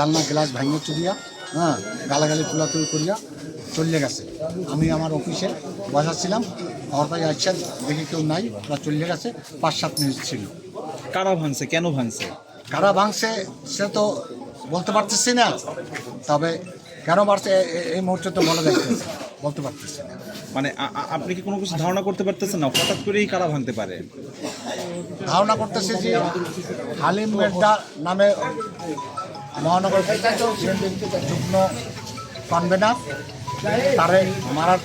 জানলা গ্লাস ভাঙিয়ে চুরিয়া হ্যাঁ গালাগালি তুলাতুলি করিয়া চলে গেছে। আমি আমার অফিসে বসাচ্ছিলাম হঠাৎ আসছেন দেখি কেউ নাই ওরা চলে গেছে পাঁচ সাত মিনিট ছিল। কারা ভাঙছে? কেন ভাঙছে? কারা ভাঙছে সে তো বলতে পারতেছি না তবে কেন এ- এই মুহূর্তে তো বলা যাচ্ছে বলতে পারতেছি না। মানে আপনি কি কোনো কিছু ধারণা করতে পারতেছেন না? হঠাৎ করেই কারা ভাঙতে পারে? ধারণা করতেছি যে হালিম মেড্ডা নামে মহানগর যুগ্ম কনভেনার তারে মারার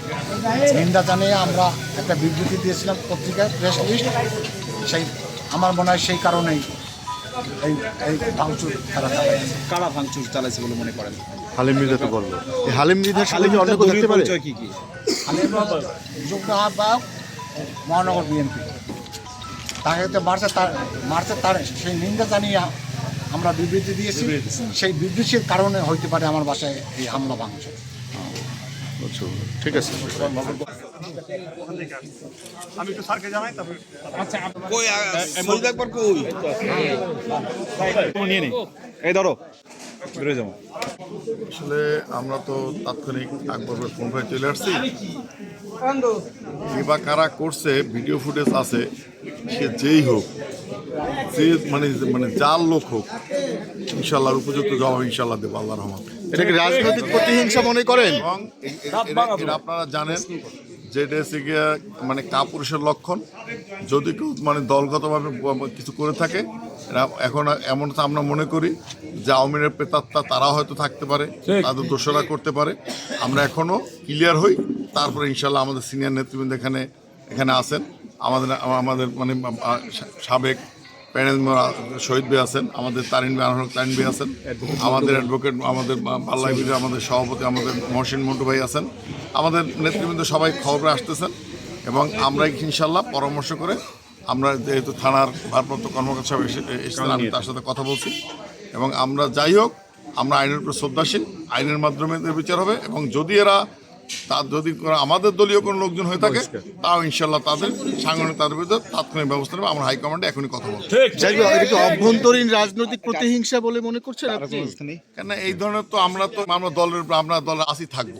নিন্দা জানিয়ে আমরা একটা বিবৃতি দিয়েছিলাম পত্রিকায় প্রেস লিস্ট সেই আমার মনে হয় সেই কারণেই এই এই ভাঙচুর তারা চালাইছে কারা ভাঙচুর চালাইছে বলে মনে করেন? হালিম মৃধা তো বলল এই হালিম মৃধার সাথে কি অন্য কেউ থাকতে পারে? কি কি? হালিম যুগ্ম আহ্বায়ক মহানগর বিএনপি। তাকে তো মারছে তার মারছে তার সেই নিন্দা জানিয়ে আমরা বিবৃতি দিয়েছি। সেই বিবৃতির কারণে হইতে পারে আমার বাসায় এই হামলা আচ্ছা, ঠিক আছে। নিয়ে নি। এই ধরো। বেরোয় যাব আসলে আমরা তো তাৎক্ষণিক আকবরের ফোন করে চলে আসছি। কারা করছে ভিডিও ফুটেজ আছে সে যেই হোক যে মানে মানে যার লোক হোক ইনশাল্লাহর উপযুক্ত জবাব ইনশাল্লাহ দেবো আল্লাহ রহমান এটা কি রাজনৈতিক প্রতিহিংসা মনে করেন? আপনারা জানেন যে এটা হচ্ছে গিয়ে মানে কাপুরুষের লক্ষণ। যদি কেউ মানে দলগতভাবে কিছু করে থাকে এখন এমন তো আমরা মনে করি যে আওয়ামী লীগের প্রেতাত্মা তারা হয়তো থাকতে পারে তাদের দোষরা করতে পারে। আমরা এখনও ক্লিয়ার হই তারপরে ইনশাল্লাহ আমাদের সিনিয়র নেতৃবৃন্দ এখানে এখানে আসেন। আমাদের আমাদের মানে সাবেক প্যানেল শহীদ ভাই আছেন, আমাদের তারিন ভাই আনহর তারিন ভাই আছেন, আমাদের অ্যাডভোকেট আমাদের পাল্লাইবির আমাদের সভাপতি, আমাদের মহসিন মন্টু ভাই আছেন, আমাদের নেতৃবৃন্দ সবাই খবরে আসতেছেন এবং আমরা ইনশাল্লাহ পরামর্শ করে আমরা যেহেতু থানার ভারপ্রাপ্ত কর্মকর্তা সাহেব এসে এসেছেন, আমি তার সাথে কথা বলছি এবং আমরা যাই হোক, আমরা আইনের উপর শ্রদ্ধাশীল, আইনের মাধ্যমে বিচার হবে এবং যদি এরা তার যদি আমাদের দলীয় কোনো লোকজন হয়ে থাকে তাও ইনশাল্লাহ তাদের সাংগঠনিক তাদের বিরুদ্ধে তাৎক্ষণিক ব্যবস্থা নেবে। আমরা হাইকমান্ডে এখনই কথা বলব অভ্যন্তরীণ রাজনৈতিক প্রতিহিংসা বলে মনে করছেন কেন এই ধরনের তো আমরা তো আমরা দলের আমরা দলের আসি থাকব।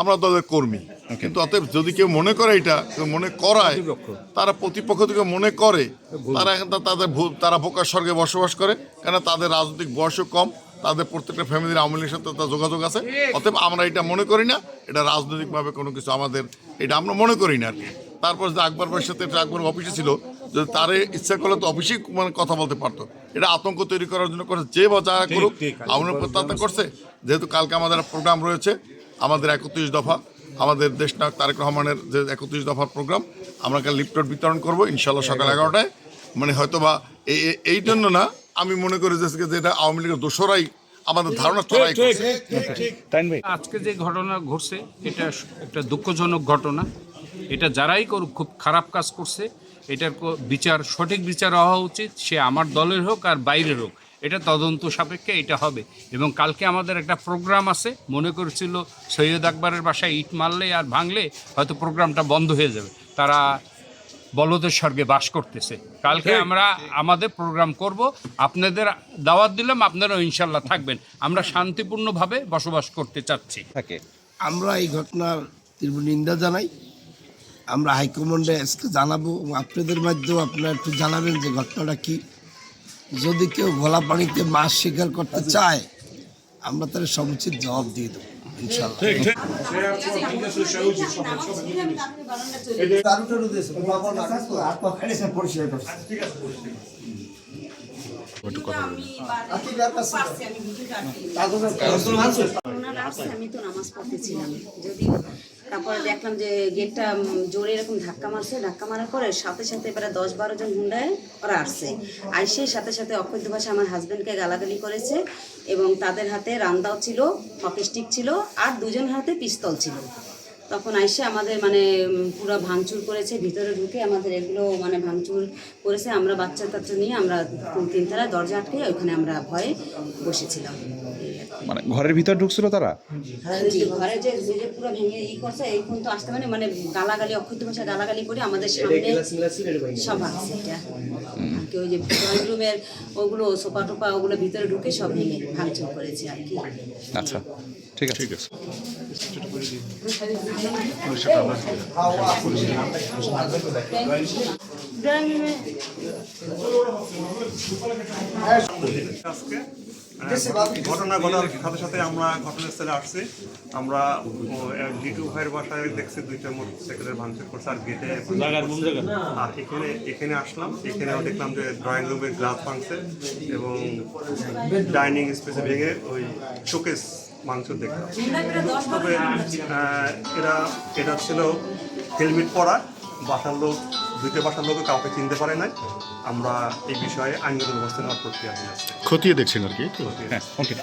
আমরা দলের কর্মী। কিন্তু অতএব যদি কেউ মনে করে এটা কেউ মনে করায় তারা প্রতিপক্ষ থেকে মনে করে তারা তাদের তারা বোকার স্বর্গে বসবাস করে কেন তাদের রাজনৈতিক বয়সও কম। তাদের প্রত্যেকটা ফ্যামিলির আওয়ামী লীগের সাথে তার যোগাযোগ আছে। অতএব আমরা এটা মনে করি না এটা রাজনৈতিকভাবে কোনো কিছু আমাদের এটা আমরা মনে করি না আর কি। তারপর যে আকবর ভাইয়ের সাথে একটা আকবর অফিসে ছিল যদি তারে ইচ্ছা করলে তো অফিসেই মানে কথা বলতে পারতো। এটা আতঙ্ক তৈরি করার জন্য করে যে বা যা করুক আমাদের প্রত্যাশা করছে। যেহেতু কালকে আমাদের প্রোগ্রাম রয়েছে আমাদের একত্রিশ দফা আমাদের দেশ নায়ক তারেক রহমানের যে একত্রিশ দফার প্রোগ্রাম আমরা কাল লিফটর বিতরণ করব ইনশাল্লাহ সকাল এগারোটায়। মানে হয়তো বা এই জন্য না আমি মনে করি যে যে এটা আওয়ামী লীগের দোসরাই আমাদের ধারণা চড়াই করছে। তাইন আজকে যে ঘটনা ঘটছে এটা একটা দুঃখজনক ঘটনা। এটা যারাই করুক খুব খারাপ কাজ করছে। এটার বিচার সঠিক বিচার হওয়া উচিত। সে আমার দলের হোক আর বাইরের হোক। এটা তদন্ত সাপেক্ষে এটা হবে। এবং কালকে আমাদের একটা প্রোগ্রাম আছে। মনে করেছিল সৈয়দ আকবরের বাসায় ইট মারলে আর ভাঙলে হয়তো প্রোগ্রামটা বন্ধ হয়ে যাবে। তারা বলদের স্বর্গে বাস করতেছে। কালকে আমরা আমাদের প্রোগ্রাম করব আপনাদের দাওয়াত দিলাম আপনারাও ইনশাল্লাহ থাকবেন। আমরা শান্তিপূর্ণভাবে বসবাস করতে চাচ্ছি। থাকে। আমরা এই ঘটনার তীব্র নিন্দা জানাই। আমরা হাইকমান্ডে আজকে জানাব এবং আপনাদের মাধ্যমে আপনারা একটু জানাবেন যে ঘটনাটা কি। যদি কেউ ঘোলা পানিতে মাছ শিকার করতে চায় আমরা তার সমুচিত জবাব দিয়ে দেবো। আমি তো নামাজ পড়তে ছিলাম যদিও তারপরে দেখলাম যে গেটটা জোরে এরকম ধাক্কা মারছে, ধাক্কা মারার পরে সাথে সাথে প্রায় দশ বারো জন হুন্ডায় ওরা আসছে। আইসে সাথে সাথে অক্ষুদ্ধ ভাষা আমার হাজব্যান্ডকে গালাগালি করেছে এবং তাদের হাতে রান্দাও ছিল হকি স্টিক ছিল আর দুজন হাতে পিস্তল ছিল। তখন আইসে আমাদের মানে পুরো ভাঙচুর করেছে, ভিতরে ঢুকে আমাদের এগুলো মানে ভাঙচুর করেছে। আমরা বাচ্চা টাচ্চা নিয়ে আমরা তিনতলায় দরজা আটকে ওইখানে আমরা ভয়ে বসেছিলাম। মানে ঘরের ভিতর ঢুকছিল তারা? ঘরে যে যে পুরো ভেঙে ই করছে এই তো আসতে মানে মানে গালাগালি অক্ষত ভাষা গালাগালি করে আমাদের সামনে সব ভাঙছে কি ওই যে ড্রয়িং রুমের ওগুলো সোফা টোপা ওগুলো ভিতরে ঢুকে সব ভেঙে ভাঙচুর করেছে আর কি। আচ্ছা ঠিক আছে। ঠিক আছে। ড্রয়িং রুমে ঘটনা ঘটার সাথে সাথে আমরা ঘটনাস্থলে আসছি। আমরা লিটু ভাইয়ের বাসায় দেখছি দুইটা মোটরসাইকেলের ভাঙচুর করছে আর গেটে আর এখানে এখানে আসলাম। এখানেও দেখলাম যে ড্রয়িং রুমের গ্লাস ভাঙছে এবং ডাইনিং স্পেসে ভেঙে ওই শোকেস মাংস দেখলাম। তবে আহ, এরা এটা ছিল হেলমেট পরা। বাসার লোক দুইটা বাসার লোক কাউকে চিনতে পারে নাই। আমরা এই বিষয়ে আইনগত ব্যবস্থা নেওয়ার প্রক্রিয়া নিয়ে আসছি। খতিয়ে দেখছেন আর কি ওকে